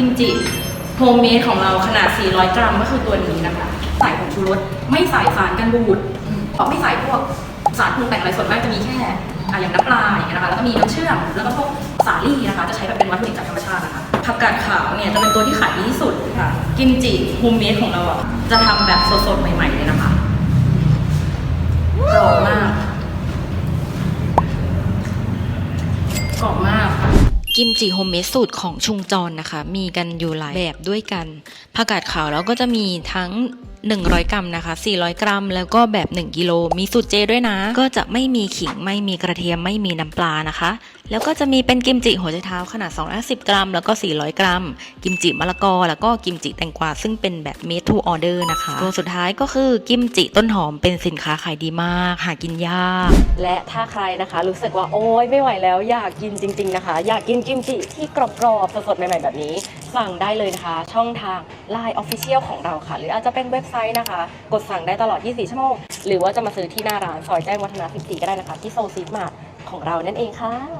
กิมจิโฮมเมดของเราขนาด 400 กรัมก็คือตัวนี้นะคะ ใส่ผงชูรสไม่ใส่สารกันบูดไม่ใส่พวกสารปรุงแต่งอะไรส่วนมากจะมีแค่อะอย่างน้ำปลาอย่างเงี้ยนะคะ แล้วก็มีน้ำเชื่อม แล้วก็พวกสาลี่นะคะ จะใช้แบบเป็นวัตถุดิบจากธรรมชาตินะคะ ผักกาดขาวเนี่ยจะเป็นตัวที่ขายดีที่สุดค่ะ กิมจิโฮมเมดของเราอะ จะทำแบบสดๆ ใหม่ๆเลยนะคะกรอบมากกรอบมาก กิมจิโฮมเมดสูตรของชุงจรนะคะ มีกันอยู่หลายแบบด้วยกันผักกาดขาวแล้วก็จะมีทั้ง 100 กรัมนะคะ 400 กรัม แล้วก็แบบ 1 กิโล มีสูตรเจด้วยนะ ก็จะไม่มีขิง ไม่มีกระเทียม ไม่มีน้ำปลานะคะ แล้วก็จะมีเป็นกิมจิหัวใจเท้าขนาด210กรัม แล้วก็ 400 กรัม กิมจิมะละกอ แล้วก็กิมจิแตงกวา ซึ่งเป็นแบบ made to order นะคะ ตัวสุดท้ายก็คือกิมจิต้นหอมเป็นสินค้าขายดีมาก หากินยาก และถ้าใครนะคะ รู้สึกว่าโอ๊ยไม่ไหวแล้วอยากกินจริง ๆนะคะ อยากกินกิมจิที่กรอบๆสดๆใหม่ๆแบบนี้สั่งได้เลยนะคะ ช่องทาง Line Official ของเราค่ะ หรืออาจจะเป็นเว็บไซต์นะคะ กดสั่งได้ตลอด 24 ชั่วโมง หรือว่าจะมาซื้อที่หน้าร้านซอยแจ้งวัฒนะ 14 ก็ได้นะคะ ที่โซซิฟมาของเรานั่นเองค่ะ